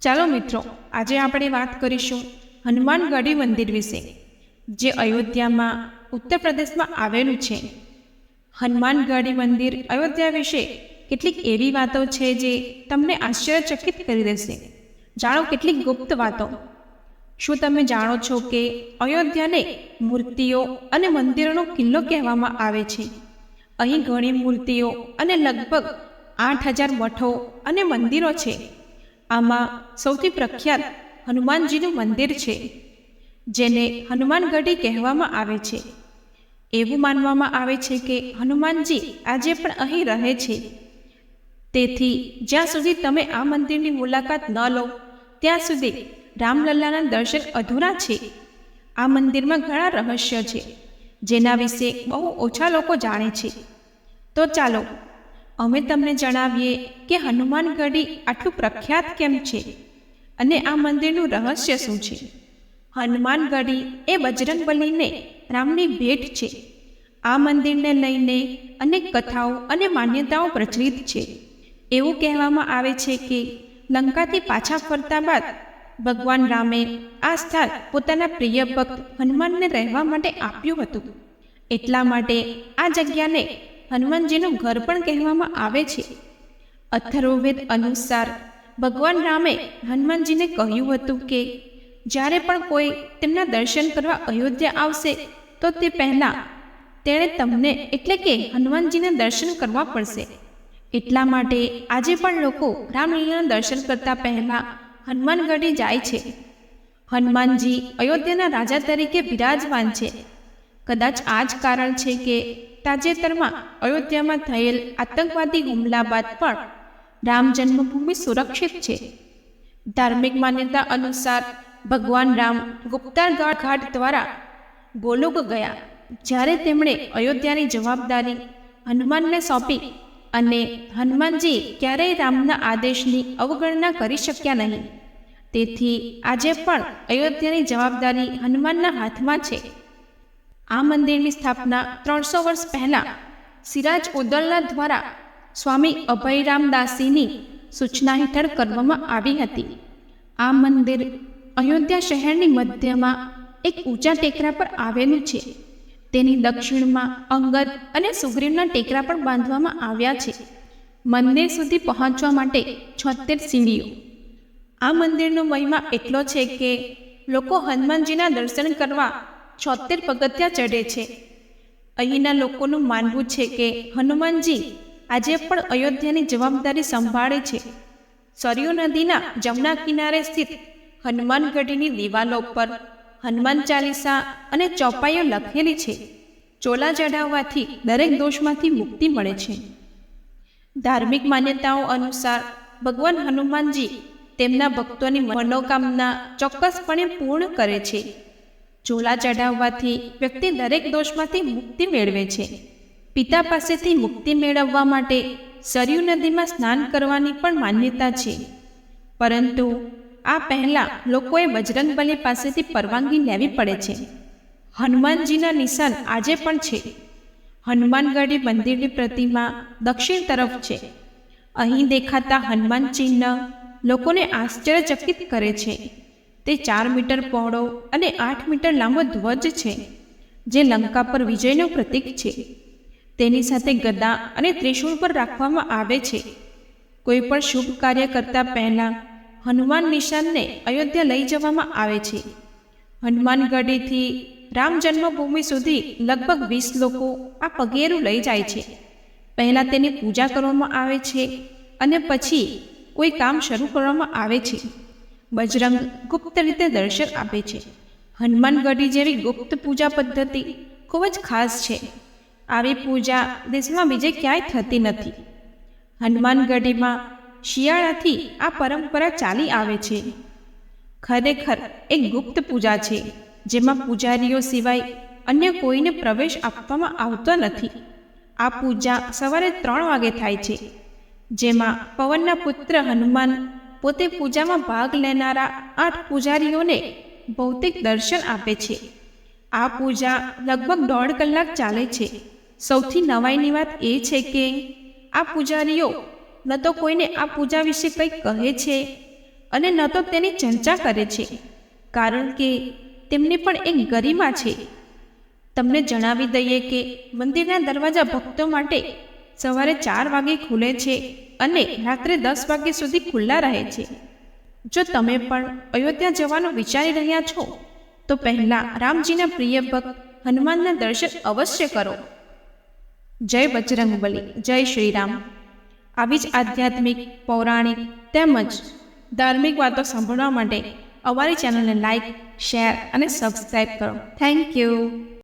ચાલો મિત્રો, આજે આપણે વાત કરીશું હનુમાનગઢી મંદિર વિશે, જે અયોધ્યામાં ઉત્તર પ્રદેશમાં આવેલું છે. હનુમાનગઢી મંદિર અયોધ્યા વિશે કેટલીક એવી વાતો છે જે તમને આશ્ચર્યચકિત કરી દેશે. જાણો કેટલીક ગુપ્ત વાતો. શું તમે જાણો છો કે અયોધ્યાને મૂર્તિઓ અને મંદિરોનો કિલ્લો કહેવામાં આવે છે? અહીં ઘણી મૂર્તિઓ અને લગભગ આઠ હજાર મઠો અને મંદિરો છે. આમાં સૌથી પ્રખ્યાત હનુમાનજીનું મંદિર છે, જેને હનુમાનગઢી કહેવામાં આવે છે. એવું માનવામાં આવે છે કે હનુમાનજી આજે પણ અહીં રહે છે. તેથી જ્યાં સુધી તમે આ મંદિરની મુલાકાત ન લો, ત્યાં સુધી રામલલ્લાના દર્શન અધૂરા છે. આ મંદિરમાં ઘણા રહસ્ય છે, જેના વિશે બહુ ઓછા લોકો જાણે છે. તો ચાલો અમે તમને જણાવીએ કે હનુમાનગઢી આટલું પ્રખ્યાત કેમ છે? અને આ મંદિરનું રહસ્ય શું છે? હનુમાનગઢી એ બજરંગબલીને રામની ભેટ છે. આ મંદિરને લઈને અનેક કથાઓ અને માન્યતાઓ પ્રચલિત છે. એવું કહેવામાં આવે છે કે લંકાથી પાછા ફરતા બાદ ભગવાન રામે આ સ્થાન પોતાના પ્રિય ભક્ત હનુમાનને રહેવા માટે આપ્યું હતું. એટલા માટે આ જગ્યાને હનુમાનજીનું ઘર પણ કહેવામાં આવે છે. અથર્વવેદ અનુસાર ભગવાન રામે હનુમાનજીને કહ્યું હતું કે, જ્યારે પણ કોઈ તેમના દર્શન કરવા અયોધ્યા આવશે, તો તે પહેલાં તેણે તમને એટલે કે હનુમાનજીને દર્શન કરવા પડશે. એટલા માટે આજે પણ લોકો રામલીલાના દર્શન કરતા પહેલાં હનુમાનગઢી જાય છે. હનુમાનજી અયોધ્યાના રાજા તરીકે બિરાજમાન છે. કદાચ આ જ કારણ છે કે તાજેતરમાં અયોધ્યામાં થયેલ આતંકવાદી હુમલા બાદ પણ રામ જન્મભૂમિ સુરક્ષિત છે. ધાર્મિક માન્યતા અનુસાર ભગવાન રામ ગુપ્તાર ઘાટ દ્વારા ગોલોક ગયા, જ્યારે તેમણે અયોધ્યાની જવાબદારી હનુમાનને સોંપી અને હનુમાનજી ક્યારેય રામના આદેશની અવગણના કરી શક્યા નહીં. તેથી આજે પણ અયોધ્યાની જવાબદારી હનુમાનના હાથમાં છે. આ મંદિરની સ્થાપના ત્રણસો વર્ષ પહેલાં સિરાજ ઉદ્દૌલા દ્વારા સ્વામી અભયરામદાસીની સૂચના હેઠળ કરવામાં આવી હતી. આ મંદિર અયોધ્યા શહેરની મધ્યમાં એક ઊંચા ટેકરા પર આવેલું છે. તેની દક્ષિણમાં અંગદ અને સુગ્રીવના ટેકરા પણ બાંધવામાં આવ્યા છે. મંદિર સુધી પહોંચવા માટે છોતેર સીડીઓ. આ મંદિરનો મહિમા એટલો છે કે લોકો હનુમાનજીના દર્શન કરવા છોતેર પગથિયા ચઢે છે. અહીંના લોકોનું માનવું છે કે હનુમાનજી આજે પણ અયોધ્યાની જવાબદારી સંભાળે છે. સરયુ નદીના જમના કિનારે સ્થિત હનુમાનગઢીની દિવાલો પર હનુમાન ચાલીસા અને ચોપાઈઓ લખેલી છે. ચોલા ચઢાવવાથી દરેક દોષમાંથી મુક્તિ મળે છે. ધાર્મિક માન્યતાઓ અનુસાર ભગવાન હનુમાનજી તેમના ભક્તોની મનોકામના ચોક્કસપણે પૂર્ણ કરે છે. ચોલા ચઢાવવાથી વ્યક્તિ દરેક દોષમાંથી મુક્તિ મેળવે છે. પિતા પાસેથી મુક્તિ મેળવવા માટે સરયુ નદીમાં સ્નાન કરવાની પણ માન્યતા છે. પરંતુ આ પહેલાં લોકોએ બજરંગબલી પાસેથી પરવાનગી લેવી પડે છે. હનુમાનજીના નિશાન આજે પણ છે. હનુમાનગઢી મંદિરની પ્રતિમા દક્ષિણ તરફ છે. અહીં દેખાતા હનુમાન ચિહ્ન લોકોને આશ્ચર્યચકિત કરે છે. તે ચાર મીટર પહોળો અને આઠ મીટર લાંબો ધ્વજ છે, જે લંકા પર વિજયનું પ્રતીક છે. તેની સાથે ગદા અને ત્રિશૂળ પર રાખવામાં આવે છે. કોઈ પણ શુભ કાર્ય કરતા પહેલાં હનુમાન નિશાનને અયોધ્યા લઈ જવામાં આવે છે. હનુમાનગઢીથી રામ જન્મભૂમિ સુધી લગભગ વીસ લોકો આ પગેરું લઈ જાય છે. પહેલાં તેની પૂજા કરવામાં આવે છે અને પછી કોઈ કામ શરૂ કરવામાં આવે છે. બજરંગ ગુપ્ત રીતે દર્શન આપે છે. હનુમાનગઢી જેવી ગુપ્ત પૂજા પદ્ધતિ ખૂબ જ ખાસ છે. આવી પૂજા દેશમાં બીજે ક્યાંય થતી નથી. હનુમાનગઢીમાં શિયાળાથી આ પરંપરા ચાલી આવે છે. ખરેખર એક ગુપ્ત પૂજા છે, જેમાં પૂજારીઓ સિવાય અન્ય કોઈને પ્રવેશ આપવામાં આવતો નથી. આ પૂજા સવારે ત્રણ વાગે થાય છે, જેમાં પવનના પુત્ર હનુમાન પોતે પૂજામાં ભાગ લેનારા આઠ પૂજારીઓને ભૌતિક દર્શન આપે છે. આ પૂજા લગભગ દોઢ કલાક ચાલે છે. સૌથી નવાઈની વાત એ છે કે, આ પૂજારીઓ ન તો કોઈને આ પૂજા વિશે કંઈક કહે છે અને ન તો તેની ચર્ચા કરે છે. કારણ કે તેમની પણ એક ગરિમા છે. તમને જણાવી દઈએ કે મંદિરના દરવાજા ભક્તો માટે સવારે ચાર વાગે ખુલે છે અને રાત્રે દસ વાગ્યા સુધી ખુલ્લા રહે છે. જો તમે પણ અયોધ્યા જવાનું વિચારી રહ્યા છો, તો પહેલાં રામજીના પ્રિય ભક્ત હનુમાનના દર્શન અવશ્ય કરો. જય બજરંગબલી, જય શ્રીરામ. આવી જ આધ્યાત્મિક, પૌરાણિક તેમજ ધાર્મિક વાતો સાંભળવા માટે અમારી ચેનલને લાઇક શેર અને સબસ્ક્રાઈબ કરો. Thank you.